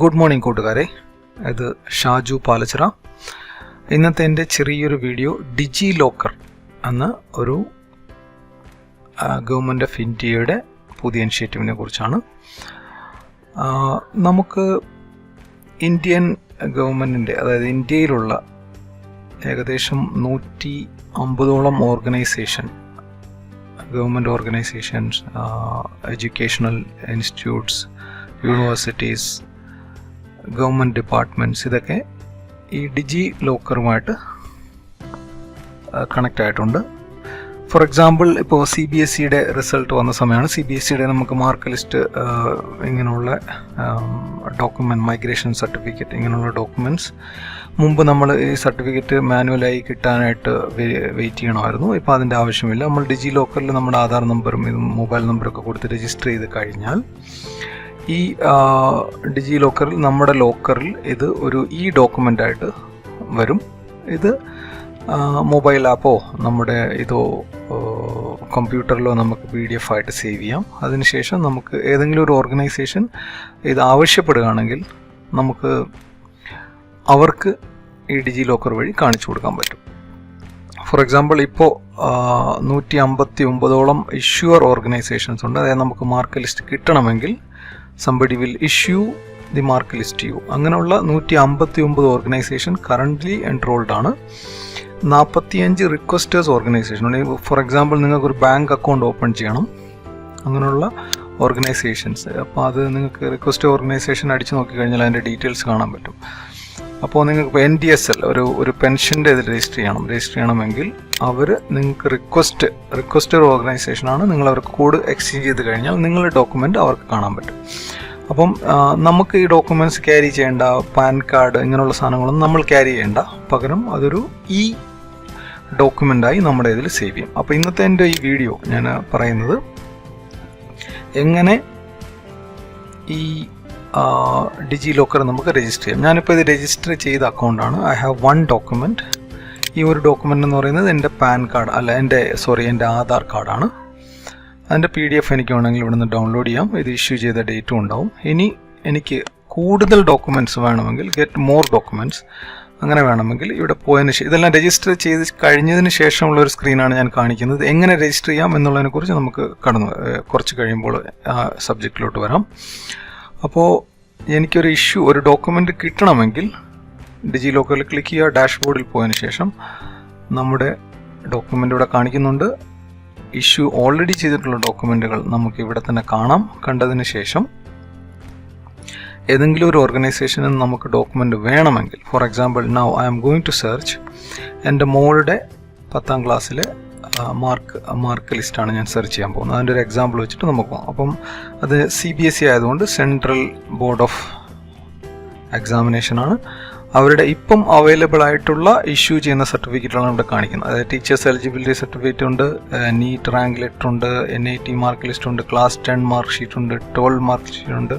Good morning കൂട്ടുകാരെ. ഇത് ഷാജു പാലച്ചിറ. ഇന്നത്തെ എന്റെ ചെറിയൊരു വീഡിയോ ഡിജി ലോക്കർ എന്ന ഒരു ഗവൺമെന്റ് ഓഫ് ഇന്ത്യയുടെ പുതിയ ഇനിഷ്യേറ്റീവിനെ കുറിച്ചാണ്. നമുക്ക് ഇന്ത്യൻ ഗവൺമെന്റിന്റെ അതായത് ഇന്ത്യയിലുള്ള ഏകദേശം നൂറ്റി അമ്പതോളം organisation government organisations educational institutes universities government departments ഇതൊക്കെ ഈ ഡിജി ലോക്കറുമായിട്ട് കണക്റ്റ് ആയിട്ടുണ്ട്. ഫോർ എക്സാമ്പിൾ ഇപ്പോൾ സി ബി എസ് സിയുടെ റിസൾട്ട് വന്ന സമയമാണ്. സി ബി എസ് സിയുടെ നമുക്ക് മാർക്ക് ലിസ്റ്റ് ഇങ്ങനെയുള്ള ഡോക്യുമെന്റ് മൈഗ്രേഷൻ സർട്ടിഫിക്കറ്റ് ഇങ്ങനെയുള്ള ഡോക്യുമെന്റ്സ് മുമ്പ് നമ്മൾ ഈ സർട്ടിഫിക്കറ്റ് മാനുവലായി കിട്ടാനായിട്ട് വെയിറ്റ് ചെയ്യണമായിരുന്നു. ഇപ്പോൾ അതിന്റെ ആവശ്യമില്ല. നമ്മൾ ഡിജി ലോക്കറിൽ നമ്മുടെ ആധാർ നമ്പറും മൊബൈൽ നമ്പറൊക്കെ കൊടുത്ത് രജിസ്റ്റർ ചെയ്ത് കഴിഞ്ഞാൽ ഈ ഡിജി ലോക്കറിൽ നമ്മുടെ ലോക്കറിൽ ഇത് ഒരു ഇ ഡോക്യുമെന്റ് ആയിട്ട് വരും. ഇത് മൊബൈൽ ആപ്പോ നമ്മുടെ ഇതോ കമ്പ്യൂട്ടറിലോ നമുക്ക് പി ഡി എഫ് ആയിട്ട് സേവ് ചെയ്യാം. അതിനുശേഷം നമുക്ക് ഏതെങ്കിലും ഒരു ഓർഗനൈസേഷൻ ഇത് ആവശ്യപ്പെടുകയാണെങ്കിൽ നമുക്ക് അവർക്ക് ഈ ഡിജി ലോക്കർ വഴി കാണിച്ചു കൊടുക്കാൻ പറ്റും. ഫോർ എക്സാമ്പിൾ ഇപ്പോൾ നൂറ്റി അമ്പത്തി ഒമ്പതോളം ഇഷ്യൂർ ഓർഗനൈസേഷൻസ് ഉണ്ട്. അതായത് നമുക്ക് മാർക്ക് ലിസ്റ്റ് കിട്ടണമെങ്കിൽ somebody will issue the mark list you അങ്ങനെയുള്ള നൂറ്റി അമ്പത്തി ഒമ്പത് ഓർഗനൈസേഷൻ കറന്റ്ലി എൻറോൾഡ് ആണ്. നാൽപ്പത്തിയഞ്ച് റിക്വസ്റ്റേഴ്സ് ഓർഗനൈസേഷൻ. ഫോർ എക്സാമ്പിൾ നിങ്ങൾക്ക് ഒരു ബാങ്ക് അക്കൗണ്ട് ഓപ്പൺ ചെയ്യണം. അങ്ങനെയുള്ള ഓർഗനൈസേഷൻസ്. അപ്പോൾ അത് നിങ്ങൾക്ക് റിക്വസ്റ്റ് ഓർഗനൈസേഷൻ അടിച്ചു നോക്കിക്കഴിഞ്ഞാൽ അതിന്റെ ഡീറ്റെയിൽസ് കാണാൻ പറ്റും. അപ്പോൾ നിങ്ങൾക്ക് എൻ ഡി എസ് എൽ ഒരു ഒരു പെൻഷന്റെ ഇത് രജിസ്റ്റർ ചെയ്യണം. രജിസ്റ്റർ ചെയ്യണമെങ്കിൽ അവർ നിങ്ങൾക്ക് റിക്വസ്റ്റ് റിക്വസ്റ്റർ ഓർഗനൈസേഷനാണ് നിങ്ങൾ അവർക്ക് കോഡ് എക്സ്ചേഞ്ച് ചെയ്ത് കഴിഞ്ഞാൽ നിങ്ങളുടെ ഡോക്യുമെന്റ് അവർക്ക് കാണാൻ പറ്റും. അപ്പം നമുക്ക് ഈ ഡോക്യുമെന്റ്സ് ക്യാരി ചെയ്യേണ്ട പാൻ കാർഡ് ഇങ്ങനെയുള്ള സാധനങ്ങളൊന്നും നമ്മൾ ക്യാരി ചെയ്യേണ്ട. പകരം അതൊരു ഇ ഡോക്യുമെന്റായി നമ്മുടെ ഇതിൽ സേവ് ചെയ്യും. അപ്പോൾ ഇന്നത്തെ എന്റെ ഈ വീഡിയോ ഞാൻ പറയുന്നത് എങ്ങനെ ഈ ഡിജി ലോക്കർ നമുക്ക് രജിസ്റ്റർ ചെയ്യാം. ഞാനിപ്പോൾ ഇത് രജിസ്റ്റർ ചെയ്ത അക്കൗണ്ടാണ് ഐ ഹാവ് വൺ ഡോക്യുമെന്റ് ഈ ഒരു ഡോക്യുമെന്റ് എന്ന് പറയുന്നത് എന്റെ പാൻ കാർഡ് അല്ല എന്റെ സോറി എന്റെ ആധാർ കാർഡാണ് അതിന്റെ പി ഡി എഫ് എനിക്ക് വേണമെങ്കിൽ ഇവിടുന്ന് ഡൗൺലോഡ് ചെയ്യാം. ഇത് ഇഷ്യൂ ചെയ്ത ഡേറ്റും ഉണ്ടാവും. ഇനി എനിക്ക് കൂടുതൽ ഡോക്യുമെന്റ്സ് വേണമെങ്കിൽ ഗെറ്റ് മോർ ഡോക്യുമെന്റ്സ് അങ്ങനെ വേണമെങ്കിൽ ഇവിടെ പോയതിന് ശേഷം ഇതെല്ലാം രജിസ്റ്റർ ചെയ്ത് കഴിഞ്ഞതിന് ശേഷമുള്ള ഒരു സ്ക്രീനാണ് ഞാൻ കാണിക്കുന്നത്. എങ്ങനെ രജിസ്റ്റർ ചെയ്യാം എന്നുള്ളതിനെക്കുറിച്ച് നമുക്ക് കടന്നു കുറച്ച് കഴിയുമ്പോൾ ആ സബ്ജക്റ്റിലോട്ട് വരാം. അപ്പോൾ എനിക്കൊരു ഇഷ്യൂ ഒരു ഡോക്യുമെന്റ് കിട്ടണമെങ്കിൽ ഡിജി ലോക്കറിൽ ക്ലിക്ക് ചെയ്യുക. ഡാഷ്ബോർഡിൽ പോയതിന് ശേഷം നമ്മുടെ ഡോക്യുമെന്റ് ഇവിടെ കാണിക്കുന്നുണ്ട്. ഇഷ്യൂ ഓൾറെഡി ചെയ്തിട്ടുള്ള ഡോക്യുമെന്റുകൾ നമുക്ക് ഇവിടെ തന്നെ കാണാം. കണ്ടതിന് ശേഷം ഏതെങ്കിലും ഒരു ഓർഗനൈസേഷനിൽ നിന്ന് നമുക്ക് ഡോക്യുമെന്റ് വേണമെങ്കിൽ for example now I am going to search. എന്റെ മോളുടെ പത്താം ക്ലാസ്സിലെ മാർക്ക് മാർക്ക് ലിസ്റ്റാണ് ഞാൻ സെർച്ച് ചെയ്യാൻ പോകുന്നത്. അതിന്റെ ഒരു എക്സാമ്പിൾ വെച്ചിട്ട് നമുക്ക് അപ്പം അത് സി ബി എസ് ഇ ആയതുകൊണ്ട് സെൻട്രൽ ബോർഡ് ഓഫ് എക്സാമിനേഷനാണ് അവരുടെ ഇപ്പം അവൈലബിൾ ആയിട്ടുള്ള ഇഷ്യൂ ചെയ്യുന്ന സർട്ടിഫിക്കറ്റുകളാണ് ഇവിടെ കാണിക്കുന്നത്. അതായത് ടീച്ചേഴ്സ് എലിജിബിലിറ്റി സർട്ടിഫിക്കറ്റ് ഉണ്ട് നീറ്റ് റാങ്ക് ലെറ്റർ ഉണ്ട് N I T mark list ഉണ്ട് ക്ലാസ് ടെൻ മാർക്ക് ഷീറ്റ് ഉണ്ട് ട്വൽവ് മാർക്ക് ഷീറ്റ് ഉണ്ട്.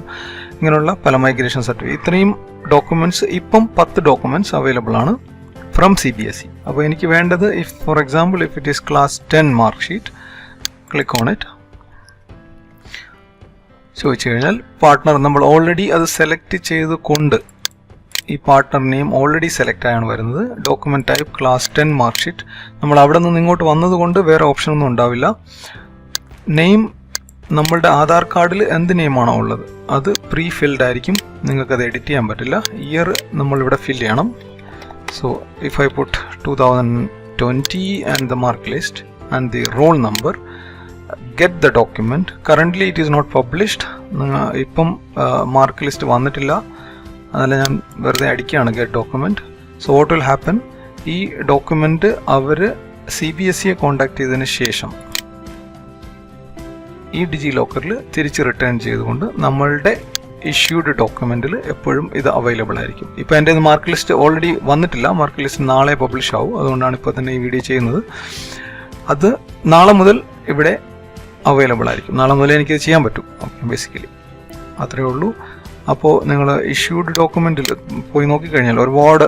ഇങ്ങനെയുള്ള പല മൈഗ്രേഷൻ സർട്ടിഫിക്കറ്റ് ഇത്രയും ഡോക്യുമെന്റ്സ് ഇപ്പം പത്ത് ഡോക്യുമെന്റ്സ് അവൈലബിൾ ആണ്. From C B S E അപ്പോൾ എനിക്ക് വേണ്ടത് if for example if it is class ten mark sheet click on it ചോദിച്ചു കഴിഞ്ഞാൽ പാർട്ട്ണർ നമ്മൾ ഓൾറെഡി അത് സെലക്ട് ചെയ്ത് കൊണ്ട് ഈ പാർട്ട്ണർ നെയിം ഓൾറെഡി സെലക്ട് ആയാണ് വരുന്നത്. Document type class ten mark sheet നമ്മൾ അവിടെ നിന്ന് ഇങ്ങോട്ട് വന്നതുകൊണ്ട് വേറെ ഓപ്ഷൻ ഒന്നും ഉണ്ടാവില്ല. നെയിം നമ്മളുടെ ആധാർ കാർഡിൽ എന്ത് നെയിമാണോ ഉള്ളത്? അത് പ്രീ ഫിൽഡ് ആയിരിക്കും. നിങ്ങൾക്കത് എഡിറ്റ് ചെയ്യാൻ പറ്റില്ല. ഇയർ നമ്മളിവിടെ ഫിൽ ചെയ്യണം. If I put two thousand twenty and the mark list and the roll number get the document currently it is not published ഇപ്പം മാർക്ക് ലിസ്റ്റ് വന്നിട്ടില്ല. അതല്ല ഞാൻ വെറുതെ അടിക്കുകയാണ് get document so what will happen ഈ document അവർ C B S സിയെ contact ചെയ്തതിന് ശേഷം ഈ ഡിജി ലോക്കറിൽ തിരിച്ച് റിട്ടേൺ ചെയ്തുകൊണ്ട് നമ്മളുടെ ഇഷ്യൂഡ് ഡോക്യുമെന്റിൽ എപ്പോഴും ഇത് അവൈലബിൾ ആയിരിക്കും. ഇപ്പോൾ എന്റെ മാർക്ക് ലിസ്റ്റ് ഓൾറെഡി വന്നിട്ടില്ല. മാർക്ക് ലിസ്റ്റ് നാളെ പബ്ലിഷ് ആവും. അതുകൊണ്ടാണ് ഇപ്പോൾ തന്നെ ഈ വീഡിയോ ചെയ്യുന്നത്. അത് നാളെ മുതൽ ഇവിടെ അവൈലബിൾ ആയിരിക്കും. നാളെ മുതൽ എനിക്കത് ചെയ്യാൻ പറ്റും. ബേസിക്കലി അത്രയേ ഉള്ളൂ. അപ്പോൾ നിങ്ങൾ ഇഷ്യൂഡ് ഡോക്യുമെന്റിൽ പോയി നോക്കിക്കഴിഞ്ഞാൽ ഒരുപാട്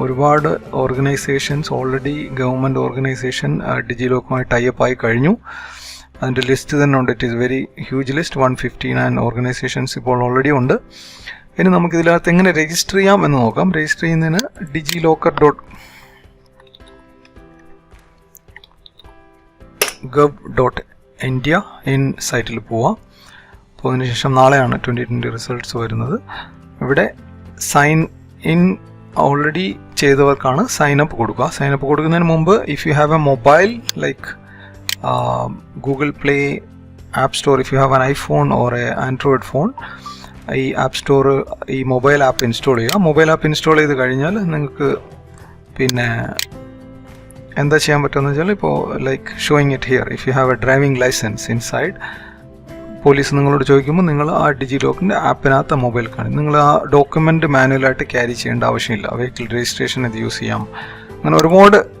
ഒരുപാട് ഓർഗനൈസേഷൻസ് ഓൾറെഡി ഗവൺമെന്റ് ഓർഗനൈസേഷൻ ഡിജി ലോക്കുമായി ടൈപ്പ് ആയി കഴിഞ്ഞു. അതിന്റെ ലിസ്റ്റ് തന്നെ ഉണ്ട്. It is very huge list one fifty nine organisations ഇപ്പോൾ ഓൾറെഡി ഉണ്ട്. ഇനി നമുക്ക് ഇതിനകത്ത് എങ്ങനെ രജിസ്റ്റർ ചെയ്യാം എന്ന് നോക്കാം. രജിസ്റ്റർ ചെയ്യുന്നതിന് DigiLocker dot gov dot India in സൈറ്റിൽ പോവാം. പോയതിനു ശേഷം നാളെയാണ് ട്വന്റി ട്വന്റി റിസൾട്ട്സ് വരുന്നത്. ഇവിടെ സൈൻ ഇൻ ഓൾറെഡി ചെയ്തവർക്കാണ് സൈൻ അപ്പ് കൊടുക്കുക. സൈൻ അപ്പ് കൊടുക്കുന്നതിന് മുമ്പ് if you have a mobile like Google play app store if you have an iPhone or a android phone ഈ ആപ്പ് സ്റ്റോർ ഈ mobile app install ചെയ്യുക. Mobile app install ചെയ്ത് കഴിഞ്ഞാൽ നിങ്ങൾക്ക് പിന്നെ എന്താ ചെയ്യാൻ പറ്റുമെന്ന് വെച്ചാൽ ഇപ്പോൾ like showing it here if you have a driving licence inside police നിങ്ങളോട് ചോദിക്കുമ്പോൾ നിങ്ങൾ ആ ഡിജി ലോക്കിന്റെ ആപ്പിനകത്ത് മൊബൈൽ കാണും. നിങ്ങൾ ആ ഡോക്യുമെന്റ് മാനുവലായിട്ട് ക്യാരി ചെയ്യേണ്ട ആവശ്യമില്ല. വെഹിക്കിൾ രജിസ്ട്രേഷൻ ഇത് യൂസ് ചെയ്യാം. അങ്ങനെ ഒരുപാട്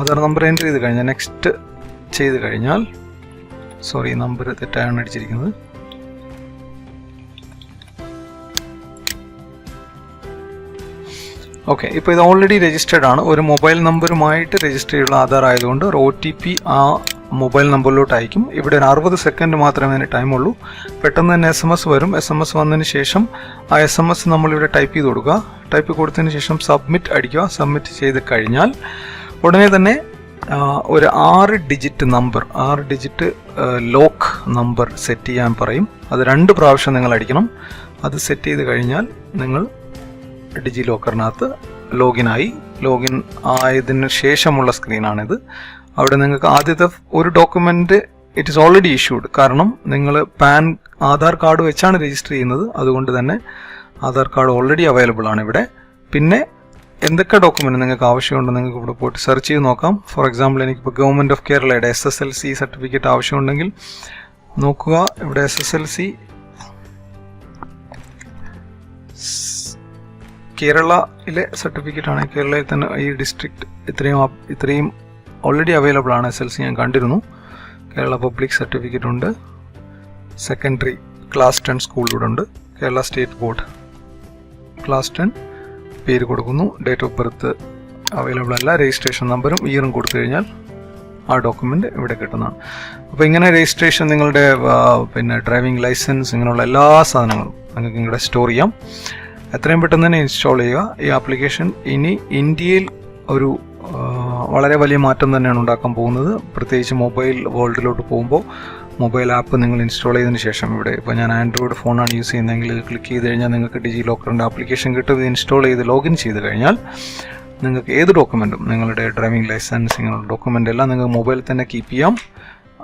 ആധാർ നമ്പർ എന്റർ ചെയ്ത് കഴിഞ്ഞാൽ നെക്സ്റ്റ് ചെയ്ത് കഴിഞ്ഞാൽ സോറി നമ്പർ തെറ്റായാണ് അടിച്ചിരിക്കുന്നത്. ഓക്കെ ഇപ്പോൾ ഇത് ഓൾറെഡി രജിസ്റ്റേർഡ് ആണ്. ഒരു മൊബൈൽ നമ്പറുമായിട്ട് രജിസ്റ്റർ ചെയ്തുള്ള ആധാർ ആയതുകൊണ്ട് ഒരു ഒ ടി പി ആ മൊബൈൽ നമ്പറിലോട്ട് അയക്കും. ഇവിടെ ഒരു അറുപത് സെക്കൻഡ് മാത്രമേ അതിന് ഉള്ളൂ. പെട്ടെന്ന് തന്നെ എസ് എം എസ് വരും. എസ് എം എസ് വന്നതിന് ശേഷം ആ എസ് എം എസ് നമ്മളിവിടെ ടൈപ്പ് ചെയ്ത് കൊടുക്കുക. ടൈപ്പ് കൊടുത്തതിന് ശേഷം സബ്മിറ്റ് അടിക്കുക. സബ്മിറ്റ് ചെയ്ത് കഴിഞ്ഞാൽ ഉടനെ തന്നെ ഒരു ആറ് ഡിജിറ്റ് നമ്പർ ആറ് ഡിജിറ്റ് ലോക്ക് നമ്പർ സെറ്റ് ചെയ്യാൻ പറയും. അത് രണ്ട് പ്രാവശ്യം നിങ്ങൾ അടിക്കണം. അത് സെറ്റ് ചെയ്ത് കഴിഞ്ഞാൽ നിങ്ങൾ ഡിജി ലോക്കറിനകത്ത് ആയി. ലോഗിൻ ആയതിന് ശേഷമുള്ള സ്ക്രീനാണിത്. അവിടെ നിങ്ങൾക്ക് ആദ്യത്തെ ഒരു document it is already issued കാരണം നിങ്ങൾ പാൻ ആധാർ കാർഡ് വെച്ചാണ് രജിസ്റ്റർ ചെയ്യുന്നത്. അതുകൊണ്ട് തന്നെ ആധാർ കാർഡ് ഓൾറെഡി അവൈലബിൾ ആണ് ഇവിടെ. പിന്നെ എന്തൊക്കെ ഡോക്യുമെന്റ് നിങ്ങൾക്ക് ആവശ്യമുണ്ട് നിങ്ങൾക്ക് ഇവിടെ പോയിട്ട് സെർച്ച് ചെയ്ത് നോക്കാം. ഫോർ എക്സാമ്പിൾ എനിക്കിപ്പോൾ ഗവൺമെന്റ് ഓഫ് കേരളയുടെ S S L C certificate ആവശ്യമുണ്ടെങ്കിൽ നോക്കുക. ഇവിടെ എസ് എസ് എൽ സി കേരളയിലെ സർട്ടിഫിക്കറ്റ് ആണ്. കേരളയിൽ തന്നെ ഈ ഡിസ്ട്രിക്ട് ഇത്രയും ഇത്രയും ഓൾറെഡി അവൈലബിൾ ആണ് എസ് എൽ സി ഞാൻ കണ്ടിരുന്നു. കേരള പബ്ലിക് സർട്ടിഫിക്കറ്റ് ഉണ്ട്. സെക്കൻഡറി ക്ലാസ് ടെൻ സ്കൂളിലൂടെ ഉണ്ട്. Kerala state board class ten പേര് കൊടുക്കുന്നു ഡേറ്റ് ഓഫ് ബർത്ത് അവൈലബിൾ അല്ല രജിസ്ട്രേഷൻ നമ്പറും ഇയറും കൊടുത്തു കഴിഞ്ഞാൽ ആ ഡോക്യുമെന്റ് ഇവിടെ കിട്ടുന്നതാണ്. അപ്പോൾ ഇങ്ങനെ രജിസ്ട്രേഷൻ നിങ്ങളുടെ പിന്നെ ഡ്രൈവിംഗ് ലൈസൻസ് ഇങ്ങനെയുള്ള എല്ലാ സാധനങ്ങളും നിങ്ങൾക്ക് നിങ്ങളുടെ സ്റ്റോർ ചെയ്യാം. എത്രയും പെട്ടെന്ന് തന്നെ ഇൻസ്റ്റാൾ ചെയ്യുക. ഈ ആപ്ലിക്കേഷൻ ഇനി ഇന്ത്യയിൽ ഒരു വളരെ വലിയ മാറ്റം തന്നെയാണ് ഉണ്ടാക്കാൻ പോകുന്നത്. പ്രത്യേകിച്ച് മൊബൈൽ വേൾഡിലോട്ട് പോകുമ്പോൾ മൊബൈൽ ആപ്പ് നിങ്ങൾ ഇൻസ്റ്റാൾ ചെയ്തതിന് ശേഷം ഇവിടെ ഇപ്പോൾ ഞാൻ ആൻഡ്രോയിഡ് ഫോണാണ് യൂസ് ചെയ്യുന്നതെങ്കിൽ ക്ലിക്ക് ചെയ്ത് കഴിഞ്ഞാൽ നിങ്ങൾക്ക് ഡിജി ലോക്കറിന്റെ ആപ്ലിക്കേഷൻ കിട്ടും. ഇത് ഇൻസ്റ്റാൾ ചെയ്ത് ലോഗിൻ ചെയ്ത് കഴിഞ്ഞാൽ നിങ്ങൾക്ക് ഏത് ഡോക്യുമെന്റും നിങ്ങളുടെ ഡ്രൈവിംഗ് ലൈസൻസ് ഇങ്ങനെയുള്ള ഡോക്യുമെന്റ് എല്ലാം നിങ്ങൾക്ക് മൊബൈലിൽ തന്നെ കീപ്പ് ചെയ്യാം.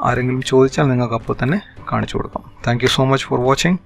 ആരെങ്കിലും ചോദിച്ചാൽ നിങ്ങൾക്ക് അപ്പോൾ തന്നെ കാണിച്ചു കൊടുക്കാം. Thank so much for watching